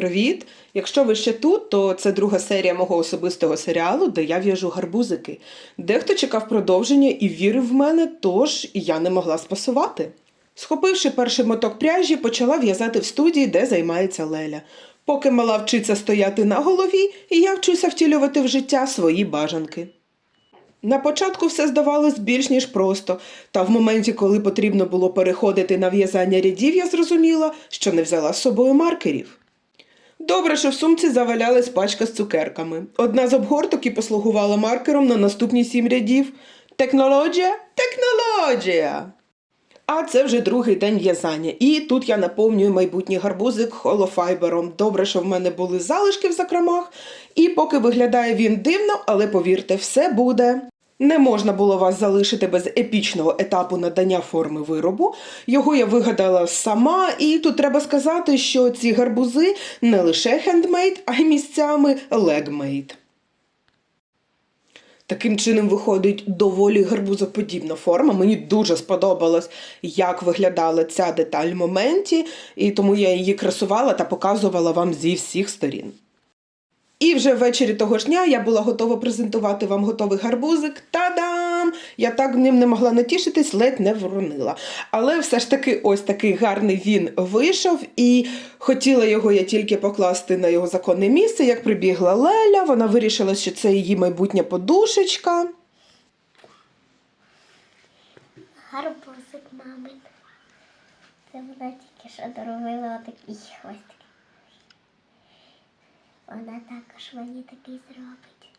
Привіт! Якщо ви ще тут, то це друга серія мого особистого серіалу, де я в'яжу гарбузики. Дехто чекав продовження і вірив в мене, тож я не могла спасувати. Схопивши перший моток пряжі, почала в'язати в студії, де займається Леля. Поки мала вчиться стояти на голові, і я вчуся втілювати в життя свої бажанки. На початку все здавалось більш ніж просто, та в моменті, коли потрібно було переходити на в'язання рядів, я зрозуміла, що не взяла з собою маркерів. Добре, що в сумці завалялась пачка з цукерками. Одна з обгорток і послугувала маркером на наступні сім рядів. Технологія? Технологія! А це вже другий день в'язання. І тут я наповнюю майбутній гарбузик холофайбером. Добре, що в мене були залишки в закромах. І поки виглядає він дивно, але повірте, все буде. Не можна було вас залишити без епічного етапу надання форми виробу. Його я вигадала сама, і тут треба сказати, що ці гарбузи не лише хендмейд, а й місцями легмейд. Таким чином виходить доволі гарбузоподібна форма. Мені дуже сподобалось, як виглядала ця деталь в моменті, і тому я її красувала та показувала вам зі всіх сторін. І вже ввечері того ж дня я була готова презентувати вам готовий гарбузик. Та-дам! Я так ним не могла натішитись, ледь не вронила. Але все ж таки, ось такий гарний він вийшов, і хотіла його я тільки покласти на його законне місце, як прибігла Леля. Вона вирішила, що це її майбутня подушечка. Гарбузик, мабуть. Це вона тільки що доробила отакий хвостик. Вона також мені такий зробить.